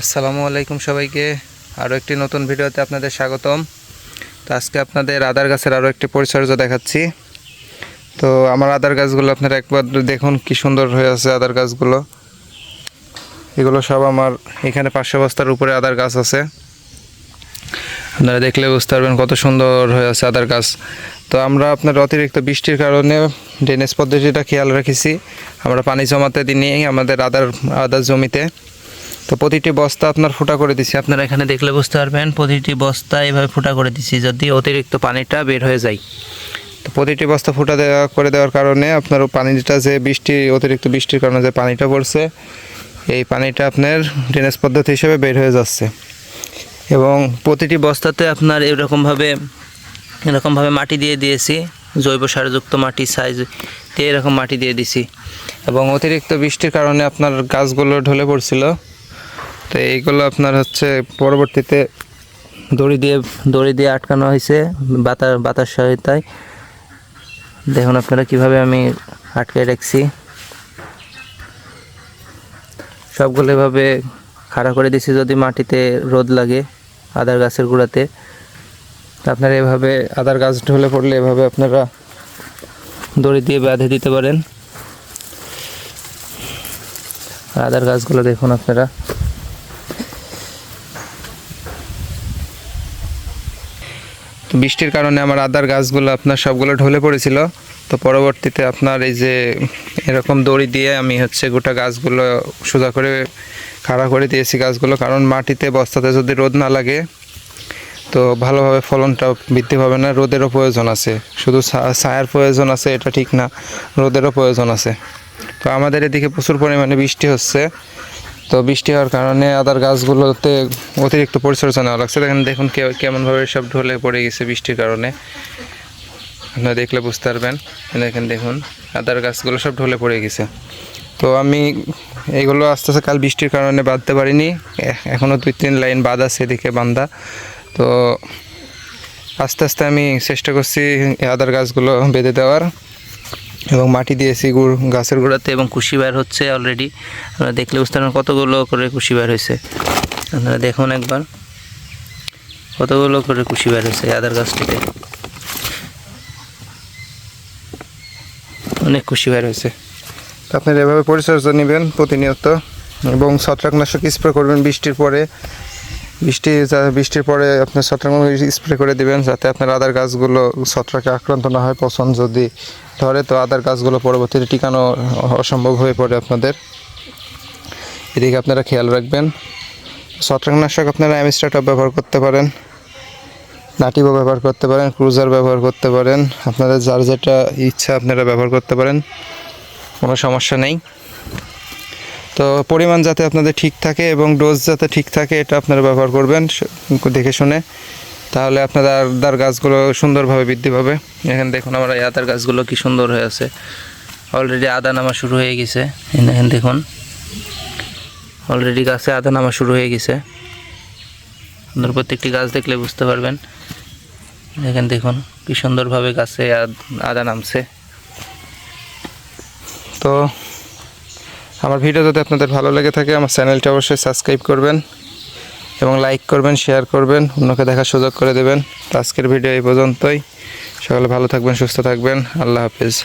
আসসালামু আলাইকুম সবাইকে। আরও একটি নতুন ভিডিওতে আপনাদের স্বাগতম। তো আজকে আপনাদের আদার গাছের আরও একটি পরিচর্যা দেখাচ্ছি। তো আমার আদার গাছগুলো আপনারা একবার দেখুন কি সুন্দর হয়ে আছে আদার গাছগুলো। এগুলো সব আমার এখানে পাঁচশো বস্তার উপরে আদার গাছ আছে। আপনারা দেখলে বুঝতে পারবেন কত সুন্দর হয়ে আছে আদার গাছ। তো আমরা আপনার অতিরিক্ত বৃষ্টির কারণে ড্রেনেজ পদ্ধতিটা খেয়াল রেখেছি। আমরা পানি জমাতে দিনই আমাদের আদার আদার জমিতে। তো প্রতিটি বস্তা আপনার ফুটা করে দিছি। আপনারা এখানে দেখলে বুঝতে পারবেন, প্রতিটি বস্তা এভাবে ফুটা করে দিছি যদি অতিরিক্ত পানিটা বের হয়ে যায়। তো প্রতিটি বস্তা ফুটা দেওয়া, করে দেওয়ার কারণে আপনার পানিটা যে বৃষ্টি, অতিরিক্ত বৃষ্টির কারণে যে পানিটা পড়ছে, এই পানিটা আপনার ড্রেনেজ পদ্ধতি হিসেবে বের হয়ে যাচ্ছে। এবং প্রতিটি বস্তাতে আপনার এরকমভাবে এরকমভাবে মাটি দিয়ে দিয়েছি, জৈব সারযুক্ত মাটি সাইজ দিয়ে এরকম মাটি দিয়ে দিছি। এবং অতিরিক্ত বৃষ্টির কারণে আপনার গাছগুলো ঢলে পড়ছিল। তো এইগুলো আপনার হচ্ছে পরবর্তীতে দড়ি দিয়ে দড়ি দিয়ে আটকানো হয়েছে বাতাস বাতাস সহায়তায়। দেখুন আপনারা কীভাবে আমি আটকে রাখছি। সবগুলো এভাবে খাড়া করে দিছি যদি মাটিতে রোদ লাগে আদার গাছের গোড়াতে। আপনারা এভাবে আদার গাছ ঢলে পড়লে এভাবে আপনারা দড়ি দিয়ে বেঁধে দিতে পারেন। আদার গাছগুলো দেখুন আপনারা। তো বৃষ্টির কারণে আমার আদার গাছগুলো আপনার সবগুলো ঢলে পড়েছিল। তো পরবর্তীতে আপনার এই যে এরকম দড়ি দিয়ে আমি হচ্ছে গোটা গাছগুলো সোজা করে, খাড়া করে দিয়েছি গাছগুলো। কারণ মাটিতে, বস্তাতে যদি রোদ না লাগে, তো ভালোভাবে ফলনটা বৃদ্ধি পাবে না। রোদেরও প্রয়োজন আছে। শুধু ছায়ার প্রয়োজন আছে, এটা ঠিক না। রোদেরও প্রয়োজন আছে। তো আমাদের এদিকে প্রচুর পরিমাণে বৃষ্টি হচ্ছে। তো বৃষ্টি হওয়ার কারণে আদার গাছগুলোতে অতিরিক্ত পরিচর্যা লাগছে। দেখেন, দেখুন কেমনভাবে সব ঢলে পড়ে গেছে বৃষ্টির কারণে। আপনারা দেখলে বুঝতে পারবেন। দেখেন, দেখুন, আদার গাছগুলো সব ঢলে পড়ে গেছে। তো আমি এগুলো আস্তে আস্তে কাল বৃষ্টির কারণে বাঁধতে পারিনি। এখনও দুই, তিন লাইন বাঁধ আছে এদিকে বান্ধা তো আস্তে আস্তে আমি চেষ্টা করছি আদার গাছগুলো বেঁধে দেওয়ার। এবং মাটি দিয়েছি গুড় গাছের গোড়াতে এবং কুশি বের হচ্ছে অলরেডি আপনারা দেখলে বুঝতে পারবেন কতগুলো করে কুশি বের হয়েছে। আপনারা দেখুন একবার। কতগুলো করে কুশি বের হয়েছে আদার গাছটিতে। অনেক খুশি বের হয়েছে। আপনারা এভাবে পরিচর্যা নেবেন প্রতিনিয়ত এবং ছত্রাকনাশক স্প্রে করবেন বৃষ্টির পরে। বৃষ্টি বৃষ্টির পরে আপনার ছত্রাকনাশক স্প্রে করে দিবেন যাতে আপনার আদার গাছগুলো ছত্রাকে আক্রান্ত না হয় পছন্দ যদি ধরে তো আদার গাছগুলো পরবর্তীতে টিকানো অসম্ভব হয়ে পড়ে আপনাদের। এদিকে আপনারা খেয়াল রাখবেন, ছত্রাকনাশক আপনারা অ্যামিস্টাটপ ব্যবহার করতে পারেন নাটিবো ব্যবহার করতে পারেন, ক্রুজার ব্যবহার করতে পারেন, আপনাদের যার যেটা ইচ্ছা আপনারা ব্যবহার করতে পারেন, কোনো সমস্যা নেই। তো পরিমাণ যাতে আপনাদের ঠিক থাকে এবং ডোজ যাতে ঠিক থাকে, এটা আপনারা ব্যবহার করবেন দেখে শুনে। তাহলে আপনাদের আদার গাছগুলো সুন্দরভাবে বৃদ্ধি পাবে। এখানে দেখুন আমার এই আদার গাছগুলো কি সুন্দর হয়ে আছে। অলরেডি আদা নামা শুরু হয়ে গেছে। এই দেখেন অলরেডি গাছে আদা নামা শুরু হয়ে গেছে। আপনার প্রত্যেকটি গাছ দেখলে বুঝতে পারবেন। দেখেন, দেখুন, কি সুন্দরভাবে গাছে আদা নামছে। তো আমার ভিডিও যদি আপনাদের ভালো লেগে থাকে, আমার চ্যানেলটা অবশ্যই সাবস্ক্রাইব করবেন এবং লাইক করবেন, শেয়ার করবেন, অন্যকে দেখার সুযোগ করে দেবেন। আজকের ভিডিও এই পর্যন্তই। সকালে ভালো থাকবেন, সুস্থ থাকবেন। আল্লাহ হাফিজ।